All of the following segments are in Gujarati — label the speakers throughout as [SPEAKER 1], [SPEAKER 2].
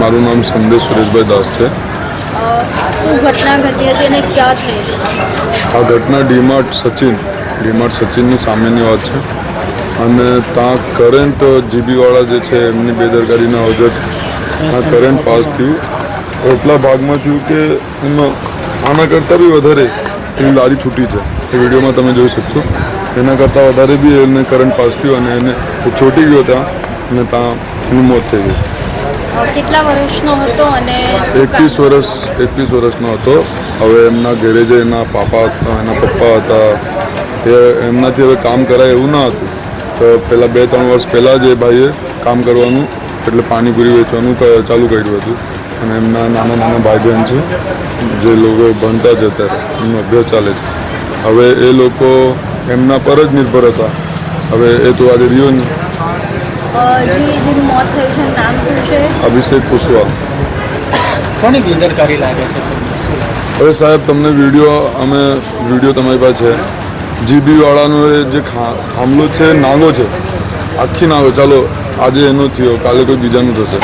[SPEAKER 1] મારું નામ સંદેશ સુરેશભાઈ દાસ છે.
[SPEAKER 2] શું ઘટના ઘટી હતી અને ક્યાં થઈ?
[SPEAKER 1] આ ઘટના ડીમાર્ટ સચિન ડીમાર્ટ સચિનની સામેની વાત છે. અને ત્યાં કરંટ જીબીવાળા જે છે એમની બેદરકારીના અવગત આ કરંટ પાસ થયું. એટલા ભાગમાં થયું કે એમાં આના કરતાં બી વધારે એની લારી છૂટી છે. એ વિડીયોમાં તમે જોઈ શકશો. એના કરતાં વધારે બી એને કરંટ પાસ થયું અને એને ચોંટી ગયો ત્યાં અને ત્યાં એનું મોત થઈ ગયું
[SPEAKER 2] કેટલા વર્ષનો હતો અને
[SPEAKER 1] એકવીસ વર્ષ એકવીસ વર્ષનો હતો. હવે એમના ઘરે જે એના પાપા હતા એના પપ્પા હતા એ એમનાથી હવે કામ કરાય એવું ના હતું. તો પહેલાં બે ત્રણ વર્ષ પહેલાં જ એ ભાઈએ કામ કરવાનું એટલે પાણીપુરી વેચવાનું ચાલુ કર્યું હતું. અને એમના નાના નાના ભાઈ બહેન છે જે લોકો ભણતા જ અત્યારે એમનો અભ્યાસ ચાલે છે. હવે એ લોકો એમના પર જ નિર્ભર હતા. હવે એ તો આજે રહ્યો નહીં.
[SPEAKER 2] જે જેનું મોત થયું છે નામ શું છે?
[SPEAKER 1] અભિષેક કુશવાહ
[SPEAKER 3] કોની બેદરકારી લાગે છે?
[SPEAKER 1] હવે સાહેબ તમને વીડિયો અમે વીડિયો તમારી પાસે છે. જીબી વાળાનો એ જે ખામલો છે નાગો છે આખી નાગો. ચાલો આજે એનો થયો કાલે કોઈ બીજાનું થશે.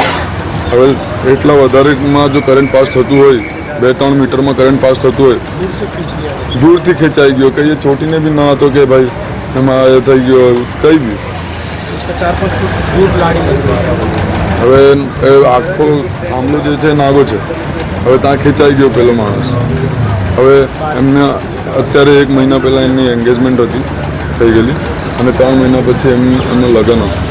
[SPEAKER 1] હવે એટલા વધારેમાં જો કરંટ પાસ થતું હોય બે ત્રણ મીટરમાં કરંટ પાસ થતું હોય દૂરથી ખેંચાઈ ગયો. કંઈ એ ચોટીને બી ના હતો કે ભાઈ એમાં એ થઈ ગયો કંઈ બી.
[SPEAKER 3] ચાર પાંચ ફૂટ દૂર લાડી
[SPEAKER 1] હવે એ આખો થાંભલો જે છે નાગો છે. હવે ત્યાં ખેંચાઈ ગયો પેલો માણસ. હવે એમને અત્યારે એક મહિના પહેલાં એમની એન્ગેજમેન્ટ હતી થઈ ગયેલી. અને ત્રણ મહિના પછી એમ એમનું લગ્ન હતું.